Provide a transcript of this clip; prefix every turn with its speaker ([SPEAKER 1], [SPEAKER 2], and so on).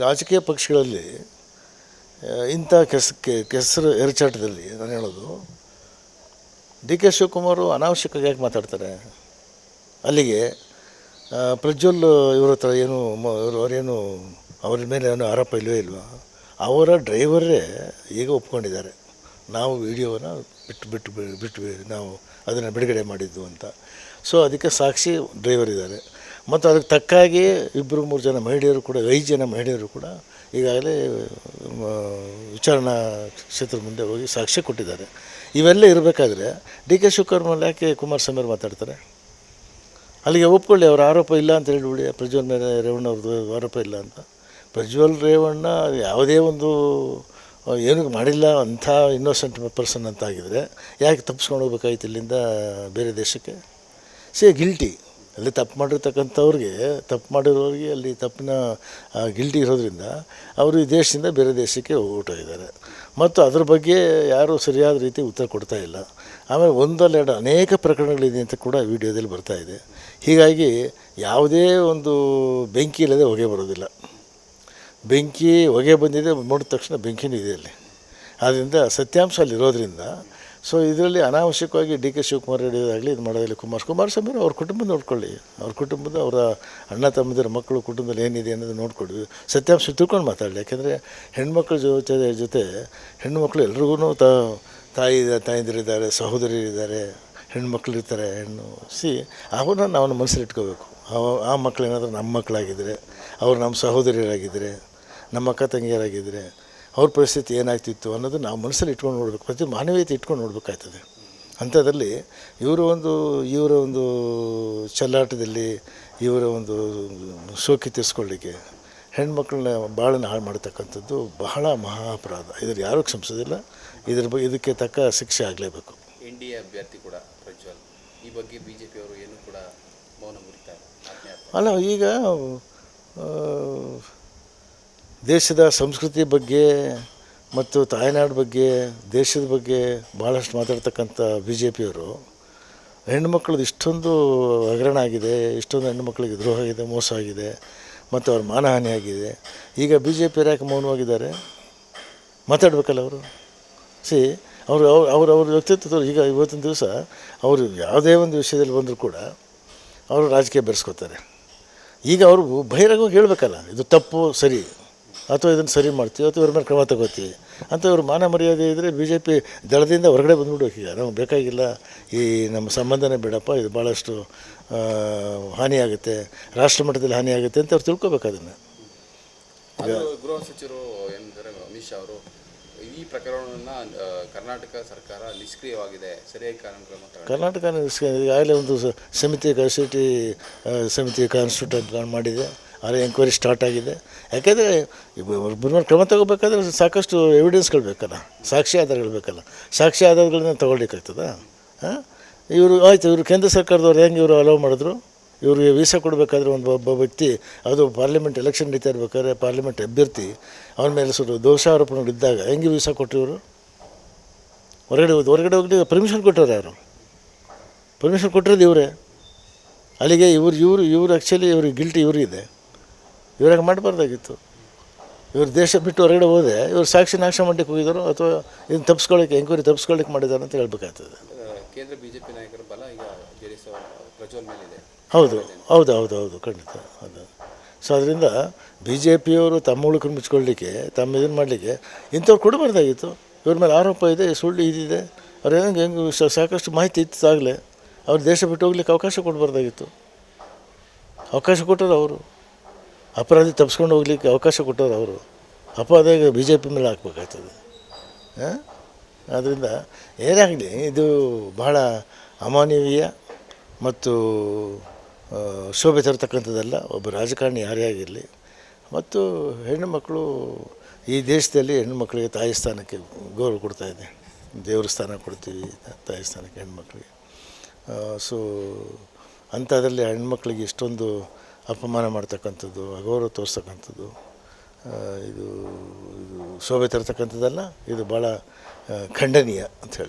[SPEAKER 1] ರಾಜಕೀಯ ಪಕ್ಷಗಳಲ್ಲಿ ಇಂಥ ಕೆಸ್ ಕೆಸರು ಎರಚಾಟದಲ್ಲಿ ನಾನು ಹೇಳೋದು, ಡಿ ಕೆ ಶಿವಕುಮಾರು ಅನಾವಶ್ಯಕವಾಗಿ ಯಾಕೆ ಮಾತಾಡ್ತಾರೆ. ಅಲ್ಲಿಗೆ ಪ್ರಜ್ವಲ್ ಇವ್ರ ಹತ್ರ ಏನು ಅವರೇನು, ಅವ್ರ ಮೇಲೆ ಏನು ಆರೋಪ ಇಲ್ಲವೇ ಇಲ್ವಾ, ಅವರ ಡ್ರೈವರೇ ಈಗ ಒಪ್ಕೊಂಡಿದ್ದಾರೆ. ನಾವು ವಿಡಿಯೋನ ಬಿಟ್ಟು ಬಿಟ್ಟು ಬಿಟ್ಟು ನಾವು ಅದನ್ನು ಬಿಡುಗಡೆ ಮಾಡಿದ್ದು ಅಂತ. ಸೊ, ಅದಕ್ಕೆ ಸಾಕ್ಷಿ ಡ್ರೈವರ್ ಇದ್ದಾರೆ. ಮತ್ತು ಅದಕ್ಕೆ ತಕ್ಕಾಗಿ ಇಬ್ಬರು ಮೂರು ಜನ ಮಹಿಳೆಯರು ಕೂಡ, ಐದು ಜನ ಮಹಿಳೆಯರು ಕೂಡ ಈಗಾಗಲೇ ವಿಚಾರಣಾ ಕ್ಷೇತ್ರದ ಮುಂದೆ ಹೋಗಿ ಸಾಕ್ಷ್ಯ ಕೊಟ್ಟಿದ್ದಾರೆ. ಇವೆಲ್ಲ ಇರಬೇಕಾದ್ರೆ ಡಿ ಕೆ ಶಿವಕುಮಾರ್ ಯಾಕೆ ಕುಮಾರಸ್ವಾಮಿ ಅವ್ರು ಮಾತಾಡ್ತಾರೆ? ಅಲ್ಲಿಗೆ ಒಪ್ಕೊಳ್ಳಿ, ಅವ್ರ ಆರೋಪ ಇಲ್ಲ ಅಂತ ಹೇಳಿಬಿಡಿ ಪ್ರಜ್ವಲ್ ಮೇಲೆ ರೇವಣ್ಣ ಅವ್ರದ್ದು ಆರೋಪ ಇಲ್ಲ ಅಂತ. ಪ್ರಜ್ವಲ್ ರೇವಣ್ಣ ಯಾವುದೇ ಒಂದು ಏನೂ ಮಾಡಿಲ್ಲ, ಅಂಥ ಇನ್ನೋಸೆಂಟ್ ಪರ್ಸನ್ ಅಂತ ಆಗಿದರೆ ಯಾಕೆ ತಪ್ಪಿಸ್ಕೊಂಡು ಹೋಗ್ಬೇಕಾಯ್ತು ಇಲ್ಲಿಂದ ಬೇರೆ ದೇಶಕ್ಕೆ? ಸೇ ಗಿಲ್ಟಿ ಅಲ್ಲಿ ತಪ್ಪು ಮಾಡಿರ್ತಕ್ಕಂಥವ್ರಿಗೆ, ತಪ್ಪು ಮಾಡಿರೋರಿಗೆ ಅಲ್ಲಿ ತಪ್ಪಿನ ಗಿಲ್ಟಿ ಇರೋದ್ರಿಂದ ಅವರು ಈ ದೇಶದಿಂದ ಬೇರೆ ದೇಶಕ್ಕೆ ಹೋಗ್ಬಿಟ್ಟೋಗಿದ್ದಾರೆ ಮತ್ತು ಅದ್ರ ಬಗ್ಗೆ ಯಾರೂ ಸರಿಯಾದ ರೀತಿ ಉತ್ತರ ಕೊಡ್ತಾ ಇಲ್ಲ. ಆಮೇಲೆ ಒಂದಲ್ಲೆರಡು ಅನೇಕ ಪ್ರಕರಣಗಳಿದೆ ಅಂತ ಕೂಡ ವಿಡಿಯೋದಲ್ಲಿ ಬರ್ತಾ ಇದೆ. ಹೀಗಾಗಿ ಯಾವುದೇ ಒಂದು ಬೆಂಕಿ ಇಲ್ಲದೆ ಹೊಗೆ ಬರೋದಿಲ್ಲ. ಬೆಂಕಿ ಹೊಗೆ ಬಂದಿದೆ ನೋಡಿದ ತಕ್ಷಣ ಬೆಂಕಿನೂ ಇದೆ ಅಲ್ಲಿ. ಆದ್ದರಿಂದ ಸತ್ಯಾಂಶ ಅಲ್ಲಿರೋದ್ರಿಂದ ಸೊ ಇದರಲ್ಲಿ ಅನಾವಶ್ಯಕವಾಗಿ ಡಿ ಕೆ ಶಿವಕುಮಾರ್ ಹೇಳಿದಾಗಲಿ ಇದು ಮಾಡೋದಿಲ್ಲ. ಕುಮಾರ್ ಕುಮಾರಸ್ವಾಮಿ ಅವ್ರ ಕುಟುಂಬ ನೋಡ್ಕೊಳ್ಳಿ. ಅವ್ರ ಕುಟುಂಬದ ಅವರ ಅಣ್ಣ ತಮ್ಮದಿರ ಮಕ್ಕಳು ಕುಟುಂಬದಲ್ಲಿ ಏನಿದೆ ಅನ್ನೋದು ನೋಡ್ಕೊಳ್ಳಿ. ಸತ್ಯಾಂಶ ತಿಳ್ಕೊಂಡು ಮಾತಾಡಲಿ. ಯಾಕೆಂದರೆ ಹೆಣ್ಮಕ್ಳ ಜೊತೆ ಜೊತೆ ಹೆಣ್ಣುಮಕ್ಳು ಎಲ್ರಿಗೂ ತ ತಾಯಿ ತಾಯಂದಿರಿದ್ದಾರೆ ಹೆಣ್ಮಕ್ಳು ಇರ್ತಾರೆ ಹೆಣ್ಣು. ಸಿ ಅವನ್ನ ನಾವು ಮನಸ್ಸಲ್ಲಿ ಇಟ್ಕೋಬೇಕು. ಆ ಮಕ್ಳು ಏನಾದರೂ ನಮ್ಮ ಮಕ್ಕಳಾಗಿದ್ದರೆ ಅವ್ರು ನಮ್ಮ ಸಹೋದರಿಯರಾಗಿದ್ದರೆ ನಮ್ಮ ಅಕ್ಕ ತಂಗಿಯರಾಗಿದ್ದರೆ ಅವ್ರ ಪರಿಸ್ಥಿತಿ ಏನಾಗ್ತಿತ್ತು ಅನ್ನೋದು ನಾವು ಮನಸ್ಸಲ್ಲಿ ಇಟ್ಕೊಂಡು ನೋಡಬೇಕು. ಪ್ರತಿ ಮಾನವೀಯತೆ ಇಟ್ಕೊಂಡು ನೋಡಬೇಕಾಯ್ತದೆ. ಅಂಥದ್ರಲ್ಲಿ ಇವರ ಒಂದು ಇವರ ಒಂದು ಚೆಲ್ಲಾಟದಲ್ಲಿ ಇವರ ಒಂದು ಶೋಕಿ ತೀರಿಸ್ಕೊಳ್ಳಿಕ್ಕೆ ಹೆಣ್ಮಕ್ಳನ್ನ ಭಾಳನ ಹಾಳು ಮಾಡ್ತಕ್ಕಂಥದ್ದು ಬಹಳ ಮಹಾ ಅಪರಾಧ ಇದ್ರ ಯಾರೂ ಕ್ಷಮಿಸೋದಿಲ್ಲ. ಇದ್ರ ಬಗ್ಗೆ ಇದಕ್ಕೆ ತಕ್ಕ ಶಿಕ್ಷೆ ಆಗಲೇಬೇಕು.
[SPEAKER 2] ಎನ್ ಡಿ ಎ ಅಭ್ಯರ್ಥಿ ಕೂಡ ಪ್ರಜ್ವಲ್. ಈ ಬಗ್ಗೆ ಬಿ ಜೆ ಪಿಯವರು ಏನು ಕೂಡ ಮೌನ ಮುರಿತಾರೆ?
[SPEAKER 1] ಅಲ್ಲ ಈಗ ದೇಶದ ಸಂಸ್ಕೃತಿ ಬಗ್ಗೆ ಮತ್ತು ತಾಯ್ನಾಡು ಬಗ್ಗೆ, ದೇಶದ ಬಗ್ಗೆ ಭಾಳಷ್ಟು ಮಾತಾಡ್ತಕ್ಕಂಥ ಬಿ ಜೆ ಪಿಯವರು ಹೆಣ್ಣುಮಕ್ಳದ್ದು ಇಷ್ಟೊಂದು ಹಗರಣ ಆಗಿದೆ, ಇಷ್ಟೊಂದು ಹೆಣ್ಣುಮಕ್ಳಿಗೆ ದ್ರೋಹ ಆಗಿದೆ, ಮೋಸ ಆಗಿದೆ, ಮತ್ತು ಅವ್ರ ಮಾನಹಾನಿ ಆಗಿದೆ. ಈಗ ಬಿ ಜೆ ಪಿಯರು ಯಾಕೆ ಮೌನವಾಗಿದ್ದಾರೆ? ಮಾತಾಡಬೇಕಲ್ಲ ಅವರು? ಸಿ, ಅವರು, ಅವ್ರು, ಅವ್ರ ಅವ್ರ ವ್ಯಕ್ತಿತ್ವ ಈಗ ಇವತ್ತಿನ ದಿವಸ ಅವರು ಯಾವುದೇ ಒಂದು ವಿಷಯದಲ್ಲಿ ಬಂದರೂ ಕೂಡ ಅವರು ರಾಜಕೀಯ ಬೆರೆಸ್ಕೋತಾರೆ. ಈಗ ಅವರು ಬಹಿರಂಗವಾಗಿ ಹೇಳಬೇಕಲ್ಲ, ಇದು ತಪ್ಪು, ಸರಿ. ಅಥವಾ ಇದನ್ನು ಸರಿ ಮಾಡ್ತೀವಿ ಅಥವಾ ಇವ್ರ ಮೇಲೆ ಕ್ರಮ ತಗೋತೀವಿ. ಅಂತ ಇವ್ರ ಮಾನ ಮರ್ಯಾದೆ ಇದ್ದರೆ ಬಿ ಜೆ ಪಿ ದಳದಿಂದ ಹೊರಗಡೆ ಬಂದ್ಬಿಡ್ಬೇಕು ಈಗ ನಮ್ಗೆ ಬೇಕಾಗಿಲ್ಲ ಈ ನಮ್ಮ ಸಂಬಂಧನೇ ಬೇಡಪ್ಪ ಇದು ಭಾಳಷ್ಟು ಹಾನಿಯಾಗುತ್ತೆ ರಾಷ್ಟ್ರ ಮಟ್ಟದಲ್ಲಿ ಹಾನಿಯಾಗುತ್ತೆ ಅಂತ ಅವ್ರು ತಿಳ್ಕೊಬೇಕು ಅದನ್ನು.
[SPEAKER 2] ಅದು ಗೃಹ ಸಚಿವರು ಏನು ಅಮಿತ್ ಶಾ ಅವರು ಈ ಪ್ರಕರಣವನ್ನು ಕರ್ನಾಟಕ ಸರ್ಕಾರ ನಿಷ್ಕ್ರಿಯವಾಗಿದೆ ಸರಿಯಾಗಿ ಕಾರ್ಯಕ್ರಮ ಕರ್ನಾಟಕ
[SPEAKER 1] ಕರ್ನಾಟಕ ಈಗಾಗಲೇ ಒಂದು ಸಮಿತಿ ಸಿಟಿ ಸಮಿತಿ ಕಾನ್ಸ್ಟಿಟ್ಯೂಟ್ ಮಾಡಿದೆ. ಆದರೆ ಎಂಕ್ವೈರಿ ಸ್ಟಾರ್ಟ್ ಆಗಿದೆ. ಯಾಕೆಂದರೆ ಇಬ್ಬರ ಕ್ರಮ ತಗೋಬೇಕಾದ್ರೆ ಸಾಕಷ್ಟು ಎವಿಡೆನ್ಸ್ಗಳು ಬೇಕಲ್ಲ. ಸಾಕ್ಷಿ ಆಧಾರಗಳು ಬೇಕಲ್ಲ. ಸಾಕ್ಷಿ ಆಧಾರಗಳನ್ನ ತಗೊಳ್ಳಿಕ್ಕಾಗ್ತದ? ಹಾಂ? ಇವರು, ಆಯಿತು, ಇವರು ಕೇಂದ್ರ ಸರ್ಕಾರದವ್ರು ಹೆಂಗೆ ಇವರು ಅಲೋವ್ ಮಾಡಿದ್ರು? ಇವರಿಗೆ ವೀಸಾ ಕೊಡಬೇಕಾದ್ರೆ ಒಂದು ಒಬ್ಬ ವ್ಯಕ್ತಿ, ಅದು ಪಾರ್ಲಿಮೆಂಟ್ ಎಲೆಕ್ಷನ್ ನಡೀತಾ ಇರ್ಬೇಕಾದ್ರೆ ಪಾರ್ಲಿಮೆಂಟ್ ಅಭ್ಯರ್ಥಿ, ಅವನ ಮೇಲೆ ಸ್ವಲ್ಪ ದೋಷಾರೋಪಣೆಗಳು ಇದ್ದಾಗ ಹೆಂಗೆ ವೀಸಾ ಕೊಟ್ಟರು ಇವರು? ಹೊರಗಡೆ ಹೊರಗಡೆ ಹೋಗಿ ಪರ್ಮಿಷನ್ ಕೊಟ್ಟವ್ರು ಯಾರು? ಪರ್ಮಿಷನ್ ಕೊಟ್ಟಿರೋದು ಇವರೇ. ಅಲ್ಲಿಗೆ ಇವ್ರು, ಇವರು ಇವರು ಆ್ಯಕ್ಚುಲಿ ಇವ್ರಿಗೆ ಗಿಲ್ಟಿ ಇವರಿದೆ ಇವ್ರಾಗ ಮಾಡಬಾರ್ದಾಗಿತ್ತು ಇವ್ರು ದೇಶ ಬಿಟ್ಟು ಹೊರಗಡೆ ಹೋದೆ ಇವ್ರು ಸಾಕ್ಷಿ ನಾಶ ಮಾಡಲಿಕ್ಕೆ ಹೋಗಿದ್ದಾರೋ ಅಥವಾ ಇದನ್ನು ತಪ್ಪಿಸ್ಕೊಳ್ಳಿಕ್ಕೆ ಎಂಕ್ವೈರಿ ತಪ್ಪಿಸ್ಕೊಳ್ಳಿಕ್ಕೆ ಮಾಡಿದ್ದಾರೆ ಅಂತ ಹೇಳ್ಬೇಕಾಗ್ತದೆ.
[SPEAKER 2] ಕೇಂದ್ರ ಬಿ ಜೆ ಪಿ ನಾಯಕರ ಬಲ ಈಗ
[SPEAKER 1] ಹೌದು ಹೌದು ಹೌದು ಹೌದು ಖಂಡಿತ ಹೌದು. ಸೊ ಅದರಿಂದ ಬಿ ಜೆ ಪಿಯವರು ತಮ್ಮ ಉಳುಕನ್ನು ಮುಚ್ಕೊಳ್ಳಿಕ್ಕೆ ತಮ್ಮ ಇದನ್ನು ಮಾಡಲಿಕ್ಕೆ ಇಂಥವ್ರು ಕೊಡಬಾರ್ದಾಗಿತ್ತು ಇವ್ರ ಮೇಲೆ ಆರೋಪ ಇದೆ ಸುಳ್ಳು ಇದಿದೆ ಅವ್ರು ಹೆಂಗೆ ಹೆಂಗೆ ಸಾಕಷ್ಟು ಮಾಹಿತಿ ಇತ್ತು ಆಗಲೇ. ಅವ್ರು ದೇಶ ಬಿಟ್ಟು ಹೋಗ್ಲಿಕ್ಕೆ ಅವಕಾಶ ಕೊಡಬಾರ್ದಾಗಿತ್ತು ಅವಕಾಶ ಕೊಟ್ಟರು ಅವರು. ಅಪರಾಧಿ ತಪ್ಪಿಸ್ಕೊಂಡು ಹೋಗ್ಲಿಕ್ಕೆ ಅವಕಾಶ ಕೊಟ್ಟವ್ರು ಅವರು. ಅಪರಾಧ ಬಿ ಜೆ ಪಿ ಮೇಲೆ ಹಾಕ್ಬೇಕಾಗ್ತದೆ. ಆದ್ದರಿಂದ ಏನೇ ಆಗಲಿ ಇದು ಬಹಳ ಅಮಾನವೀಯ ಮತ್ತು ಶೋಭೆ ತರತಕ್ಕಂಥದ್ದಲ್ಲ. ಒಬ್ಬ ರಾಜಕಾರಣಿ ಯಾರೇ ಆಗಿರಲಿ. ಮತ್ತು ಹೆಣ್ಣು ಮಕ್ಕಳು, ಈ ದೇಶದಲ್ಲಿ ಹೆಣ್ಣು ಮಕ್ಕಳಿಗೆ ತಾಯಿ ಸ್ಥಾನಕ್ಕೆ ಗೌರವ ಕೊಡ್ತಾ ಇದೆ. ದೇವ್ರ ಸ್ಥಾನ ಕೊಡ್ತೀವಿ, ತಾಯಿ ಸ್ಥಾನಕ್ಕೆ ಹೆಣ್ಮಕ್ಳಿಗೆ ಸೊ, ಅಂಥದ್ರಲ್ಲಿ ಹೆಣ್ಮಕ್ಳಿಗೆ ಇಷ್ಟೊಂದು ಅಪಮಾನ ಮಾಡ್ತಕ್ಕಂಥದ್ದು ಅಗೌರವ ತೋರಿಸ್ತಕ್ಕಂಥದ್ದು ಇದು ಇದು ಶೋಭೆ ತರ್ತಕ್ಕಂಥದ್ದಲ್ಲ ಇದು ಭಾಳ ಖಂಡನೀಯ ಅಂತ ಹೇಳ್ತೀನಿ.